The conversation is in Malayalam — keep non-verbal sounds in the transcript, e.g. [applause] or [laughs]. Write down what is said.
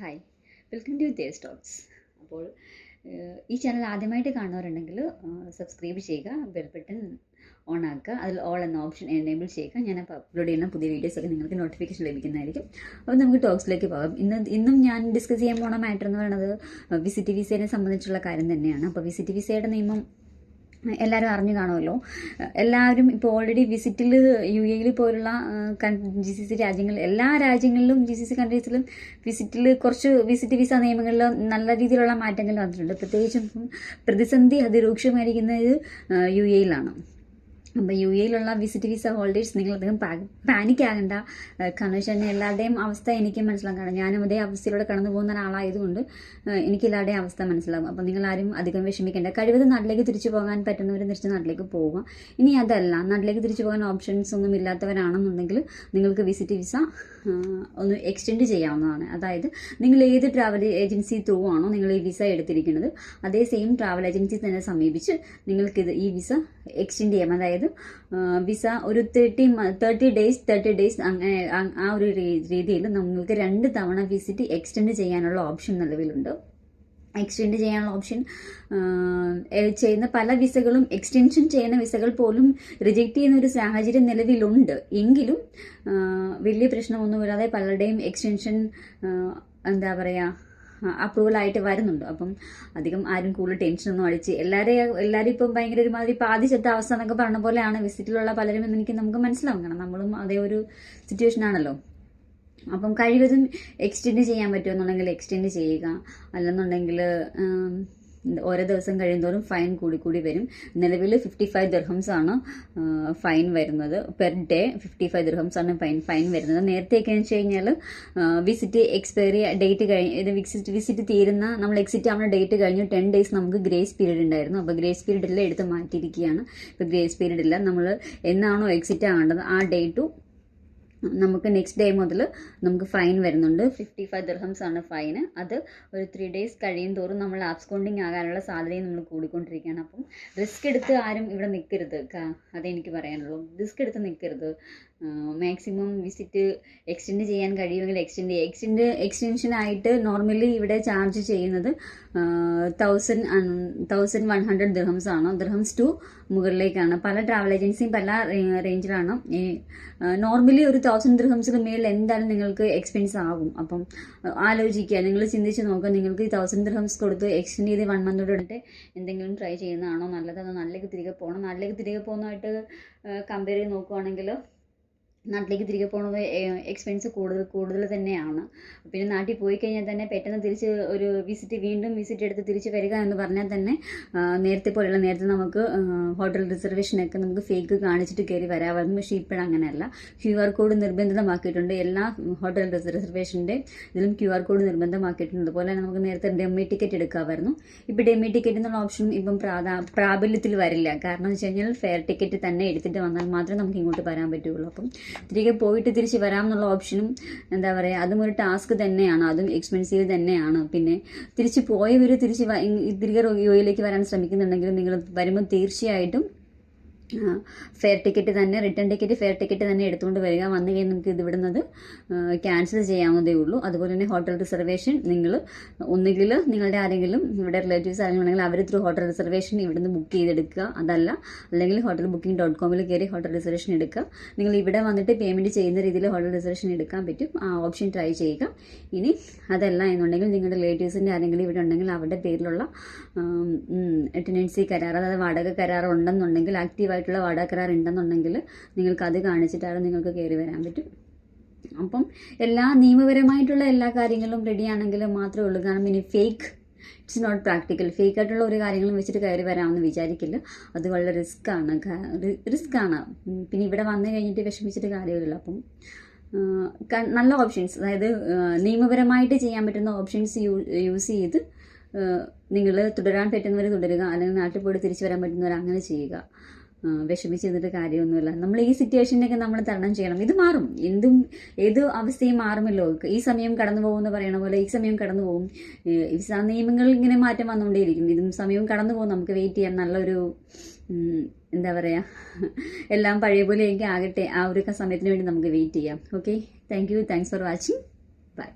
Hi welcome to the talks അപ്പോൾ ഈ ചാനൽ ആദ്യമായിട്ട് കാണുന്നവരുണ്ടെങ്കിൽ സബ്സ്ക്രൈബ് ചെയ്യുക ബെൽ ബട്ടൺ ഓൺ ആക്കുക അതിൽ ഓൾ എന്ന ഓപ്ഷൻ എനേബിൾ ചെയ്യുക. ഞാൻ അപ്പോൾ അപ്ലോഡ് ചെയ്യുന്ന പുതിയ വീഡിയോസൊക്കെ നിങ്ങൾക്ക് നോട്ടിഫിക്കേഷൻ ലഭിക്കുന്നതായിരിക്കും. അപ്പോൾ നമുക്ക് ടോക്സിലേക്ക് പോകാം. ഇന്ന് ഇന്നും ഞാൻ ഡിസ്കസ് ചെയ്യാൻ പോണ മാറ്റർ എന്ന് പറയുന്നത് വിസിറ്റ് വിസയെ സംബന്ധിച്ചുള്ള കാര്യം തന്നെയാണ്. അപ്പോൾ വിസിറ്റ് വിസയുടെ നിയമം എല്ലാവരും അറിഞ്ഞു കാണുമല്ലോ. എല്ലാവരും ഇപ്പോൾ ഓൾറെഡി വിസിറ്റിൽ യു എയിൽ പോലുള്ള ജി സി സി രാജ്യങ്ങൾ എല്ലാ രാജ്യങ്ങളിലും ജി സി സി കൺട്രീസിലും വിസിറ്റിൽ കുറച്ച് വിസിറ്റ് വിസ നിയമങ്ങളിൽ നല്ല രീതിയിലുള്ള മാറ്റങ്ങൾ വന്നിട്ടുണ്ട്. പ്രത്യേകിച്ചും പ്രതിസന്ധി അതിരൂക്ഷമായിരിക്കുന്നത് യു എയിലാണ് അപ്പോൾ യു എയിലുള്ള വിസിറ്റ് വിസ ഹോൾഡേഴ്സ് നിങ്ങൾ അധികം പാനിക് ആകണ്ട. കാരണം വെച്ചാൽ എല്ലാവരുടെയും അവസ്ഥ എനിക്ക് മനസ്സിലാകും കാരണം ഞാനും അതേ അവസ്ഥയിലൂടെ കടന്നു പോകുന്ന ഒരാളായതുകൊണ്ട് എനിക്ക് എല്ലാവരുടെയും അവസ്ഥ മനസ്സിലാകും. അപ്പോൾ നിങ്ങൾ ആരും അധികം വിഷമിക്കേണ്ട. കഴിവതും നാട്ടിലേക്ക് തിരിച്ചു പോകാൻ പറ്റുന്നവർ തിരിച്ച് നാട്ടിലേക്ക് പോവുക ഇനി അതല്ല നാട്ടിലേക്ക് തിരിച്ചു പോകാൻ ഓപ്ഷൻസ് ഒന്നും ഇല്ലാത്തവരാണെന്നുണ്ടെങ്കിൽ നിങ്ങൾക്ക് വിസിറ്റ് വിസ ഒന്ന് എക്സ്റ്റെൻഡ് ചെയ്യാവുന്നതാണ്. അതായത് നിങ്ങൾ ഏത് ട്രാവൽ ഏജൻസി ത്രൂ ആണോ നിങ്ങൾ ഈ വിസ എടുത്തിരിക്കുന്നത് അതേ സെയിം ട്രാവൽ ഏജൻസി തന്നെ സമീപിച്ച് നിങ്ങൾക്കിത് ഈ വിസ എക്സ്റ്റെൻഡ് ചെയ്യാം. അതായത് വിസ ഒരു thirty thirty days thirty days അങ്ങനെ ആ- ഒരു രീതിയിൽ നിങ്ങൾക്ക് രണ്ട് തവണ വിസിറ്റ് എക്സ്റ്റെൻഡ് ചെയ്യാനുള്ള ഓപ്ഷൻ നിലവിലുണ്ട്. എക്സ്റ്റെൻഡ് ചെയ്യാനുള്ള ഓപ്ഷൻ ചെയ്യുന്ന പല വിസകളും എക്സ്റ്റെൻഷൻ ചെയ്യുന്ന വിസകൾ പോലും റിജക്റ്റ് ചെയ്യുന്ന ഒരു സാഹചര്യം നിലവിലുണ്ട്. എങ്കിലും വലിയ വലിയ പ്രശ്നമൊന്നുമില്ലാതെ പലരുടെയും എക്സ്റ്റെൻഷൻ എന്താ പറയുക അപ്രൂവൽ ആയിട്ട് വരുന്നുണ്ട്. അപ്പം അധികം ആരും കൂടുതൽ ടെൻഷനൊന്നും അടിച്ച് എല്ലാവരെയും എല്ലാവരും ഇപ്പം ഭയങ്കര ഒരുമാതിരി പാതി ചെത്ത അവസ്ഥ എന്നൊക്കെ പറഞ്ഞ പോലെയാണ് വിസിറ്റിലുള്ള പലരും എന്ന് എനിക്ക് നമുക്ക് മനസ്സിലാവും. കാരണം നമ്മളും അതേ ഒരു സിറ്റുവേഷൻ ആണല്ലോ. അപ്പം കഴിവതും എക്സ്റ്റെൻഡ് ചെയ്യാൻ പറ്റുമെന്നുണ്ടെങ്കിൽ എക്സ്റ്റെൻഡ് ചെയ്യുക. അല്ലെന്നുണ്ടെങ്കിൽ ഓരോ ദിവസം കഴിയുന്തോറും ഫൈൻ കൂടി കൂടി വരും. നിലവിൽ ഫിഫ്റ്റി ഫൈവ് ദർഹംസ് ആണ് ഫൈൻ വരുന്നത്. Per day fifty five dirhams ആണ് ഫൈൻ ഫൈൻ വരുന്നത്. നേരത്തെയൊക്കെ എന്ന് വെച്ച് കഴിഞ്ഞാൽ വിസിറ്റ് എക്സ്പയറി ഡേറ്റ് കഴിഞ്ഞ് ഇത് വിസിറ്റ് വിസിറ്റ് തീരുന്ന നമ്മൾ എക്സിറ്റ് ആവുന്ന ഡേറ്റ് കഴിഞ്ഞ് ടെൻ ഡേയ്സ് നമുക്ക് ഗ്രേസ് പീരീഡ് ഉണ്ടായിരുന്നു. അപ്പോൾ ഗ്രേസ് പീരീഡ് എല്ലാം എടുത്ത് മാറ്റിയിരിക്കുകയാണ്. ഇപ്പോൾ ഗ്രേസ് പീരീഡ് ഇല്ല നമ്മൾ എന്നാണോ എക്സിറ്റ് ആകേണ്ടത് ആ ഡേറ്റു നമുക്ക് നെക്സ്റ്റ് ഡേ മുതൽ നമുക്ക് ഫൈൻ വരുന്നുണ്ട്. ഫിഫ്റ്റി ഫൈവ് ദിർഹംസ് ആണ് ഫൈന് അത് ഒരു ത്രീ ഡേയ്സ് കഴിയും തോറും നമ്മൾ ആബ്സ്കോണ്ടിങ് ആകാനുള്ള സാധ്യതയും നമ്മൾ കൂടിക്കൊണ്ടിരിക്കുകയാണ്. അപ്പം റിസ്ക് എടുത്ത് ആരും ഇവിടെ നിൽക്കരുത് അതെനിക്ക് പറയാനുള്ളൂ. റിസ്ക് എടുത്ത് നിൽക്കരുത് മാക്സിമം വിസിറ്റ് എക്സ്റ്റെൻഡ് ചെയ്യാൻ കഴിയുമെങ്കിൽ എക്സ്റ്റെൻഡ് ചെയ്യുക എക്സ്റ്റെൻഡ് എക്സ്റ്റൻഷനായിട്ട് നോർമലി ഇവിടെ ചാർജ് ചെയ്യുന്നത് thousand thousand one hundred dirhams ആണ്. ദിർഹംസ് ടു മുകളിലേക്കാണ്. പല ട്രാവൽ ഏജൻസിയും പല റേഞ്ചിലാണ് നോർമലി ഒരു തൗസൻഡ് ദ്രഹംസിന് മേളിൽ എന്തായാലും നിങ്ങൾക്ക് എക്സ്പെൻസ് ആകും. അപ്പം ആലോചിക്കുക. നിങ്ങൾ ചിന്തിച്ച് നോക്കുക. നിങ്ങൾക്ക് ഈ തൗസൻഡ് ദിർഹംസ് കൊടുത്ത് എക്സ്റ്റെൻഡ് ചെയ്ത് വൺ മന്തോട് എന്തെങ്കിലും ട്രൈ ചെയ്യുന്നതാണോ നല്ലത്? അതോ നാട്ടിലേക്ക് തിരികെ പോകണം? നാട്ടിലേക്ക് തിരികെ പോകുന്നതായിട്ട് കമ്പയർ ചെയ്ത് നോക്കുവാണെങ്കിൽ നാട്ടിലേക്ക് തിരികെ പോകുന്നത് എക്സ്പെൻസ് കൂടുതൽ കൂടുതൽ തന്നെയാണ്. പിന്നെ നാട്ടിൽ പോയി കഴിഞ്ഞാൽ തന്നെ പെട്ടെന്ന് തിരിച്ച് ഒരു വിസിറ്റ് വീണ്ടും വിസിറ്റ് എടുത്ത് തിരിച്ച് വരിക എന്ന് പറഞ്ഞാൽ തന്നെ നേരത്തെ പോലെയുള്ള നേരത്തെ നമുക്ക് ഹോട്ടൽ റിസർവേഷനൊക്കെ നമുക്ക് ഫേക്ക് കാണിച്ചിട്ട് കയറി വരാമായിരുന്നു. പക്ഷേ ഇപ്പോഴും അങ്ങനെയല്ല. ക്യു ആർ കോഡ് നിർബന്ധമാക്കിയിട്ടുണ്ട്. എല്ലാ ഹോട്ടൽ റിസർവേഷന്റെ ഇതിലും ക്യു ആർ കോഡ് നിർബന്ധമാക്കിയിട്ടുണ്ട്. അതുപോലെ നമുക്ക് നേരത്തെ ഡെമ്മി ടിക്കറ്റ് എടുക്കാമായിരുന്നു. ഇപ്പോൾ ഡെമ്മി ടിക്കറ്റ് എന്നുള്ള ഓപ്ഷൻ ഇപ്പം പ്രാബല്യത്തിൽ വരില്ല. കാരണം എന്ന് വെച്ച് കഴിഞ്ഞാൽ ഫെയർ ടിക്കറ്റ് തന്നെ എടുത്തിട്ട് വന്നാൽ മാത്രമേ നമുക്ക് ഇങ്ങോട്ട് വരാൻ പറ്റുള്ളൂ അപ്പം തിരികെ പോയിട്ട് തിരിച്ച് വരാം എന്നുള്ള ഓപ്ഷനും എന്താ പറയുക അതും ഒരു ടാസ്ക് തന്നെയാണ് അതും എക്സ്പെൻസീവ് തന്നെയാണ്. പിന്നെ തിരിച്ച് പോയവർ തിരിച്ച് തിരികെ യു എയിലേക്ക് വരാൻ ശ്രമിക്കുന്നുണ്ടെങ്കിലും നിങ്ങൾ വരുമ്പോൾ തീർച്ചയായിട്ടും ഫെയർ ടിക്കറ്റ് തന്നെ റിട്ടേൺ ടിക്കറ്റ് ഫെയർ ടിക്കറ്റ് തന്നെ എടുത്തുകൊണ്ട് വരിക. വന്നു കഴിഞ്ഞാൽ നമുക്ക് ഇത് വിടുന്നത് ക്യാൻസൽ ചെയ്യാവുന്നതേ ഉള്ളൂ. അതുപോലെ തന്നെ ഹോട്ടൽ റിസർവേഷൻ നിങ്ങൾ ഒന്നുകിൽ നിങ്ങളുടെ ആരെങ്കിലും ഇവിടെ റിലേറ്റീവ്സ് ആരെങ്കിലും ഉണ്ടെങ്കിൽ അവർ ത്രൂ ഹോട്ടൽ റിസർവേഷൻ ഇവിടുന്ന് ബുക്ക് ചെയ്തെടുക്കുക. അതല്ല അല്ലെങ്കിൽ ഹോട്ടൽ ബുക്കിംഗ് ഡോട്ട് കോമിൽ കയറി ഹോട്ടൽ റിസർവേഷൻ എടുക്കുക. നിങ്ങൾ ഇവിടെ വന്നിട്ട് പേയ്മെന്റ് ചെയ്യുന്ന രീതിയിൽ ഹോട്ടൽ റിസർവേഷൻ എടുക്കാൻ പറ്റും. ആ ഓപ്ഷൻ ട്രൈ ചെയ്യുക. ഇനി അതല്ല എന്നുണ്ടെങ്കിൽ നിങ്ങളുടെ റിലേറ്റീവ്സിന്റെ ആരെങ്കിലും ഇവിടെ ഉണ്ടെങ്കിൽ അവരുടെ പേരിലുള്ള അറ്റൻഡൻസി കരാർ അതായത് വാടക കരാർ ഉണ്ടെന്നുണ്ടെങ്കിൽ ആക്റ്റീവായിട്ടുള്ള വാടക കരാർ ഉണ്ടെന്നുണ്ടെങ്കിൽ നിങ്ങൾക്ക് അത് കാണിച്ചിട്ടാണ് നിങ്ങൾക്ക് കയറി വരാൻ പറ്റും. അപ്പം എല്ലാ നിയമപരമായിട്ടുള്ള എല്ലാ കാര്യങ്ങളും റെഡി ആണെങ്കിൽ മാത്രമേ ഉള്ളൂ. കാരണം ഇനി fake it's not practical fake ആയിട്ടുള്ള ഒരു കാര്യങ്ങളും വെച്ചിട്ട് കയറി വരാമെന്ന് വിചാരിക്കില്ല. അത് വളരെ റിസ്ക് ആണ്. റിസ്ക് ആണ്. പിന്നെ ഇവിടെ വന്നു കഴിഞ്ഞിട്ട് വിഷമിച്ചിട്ട് കാര്യമില്ല അപ്പം നല്ല ഓപ്ഷൻസ് അതായത് നിയമപരമായിട്ട് ചെയ്യാൻ പറ്റുന്ന ഓപ്ഷൻസ് യൂസ് ചെയ്ത് നിങ്ങൾ തുടരാൻ പറ്റുന്നവർ തുടരുക. അല്ലെങ്കിൽ നാട്ടിൽ പോയിട്ട് തിരിച്ചു വരാൻ പറ്റുന്നവർ അങ്ങനെ ചെയ്യുക. വിഷമിച്ച് ചെയ്തിട്ട് കാര്യമൊന്നുമില്ല. നമ്മൾ ഈ സിറ്റുവേഷനൊക്കെ നമ്മൾ തരണം ചെയ്യണം. ഇത് മാറും. എന്തും ഏത് അവസ്ഥയും മാറുമല്ലോ. ഈ സമയം കടന്നു പോകുമെന്ന് പറയണ പോലെ ഈ സമയം കടന്നു പോകും. നിയമങ്ങൾ ഇങ്ങനെ മാറ്റം വന്നുകൊണ്ടേയിരിക്കും. ഇതും സമയവും കടന്നു പോകും. നമുക്ക് വെയിറ്റ് ചെയ്യാൻ നല്ലൊരു എന്താ പറയുക [laughs] എല്ലാം പഴയ പോലെ എനിക്ക് ആകട്ടെ. ആ ഒരു സമയത്തിന് വേണ്ടി നമുക്ക് വെയിറ്റ് ചെയ്യാം. Okay thank you thanks for watching bye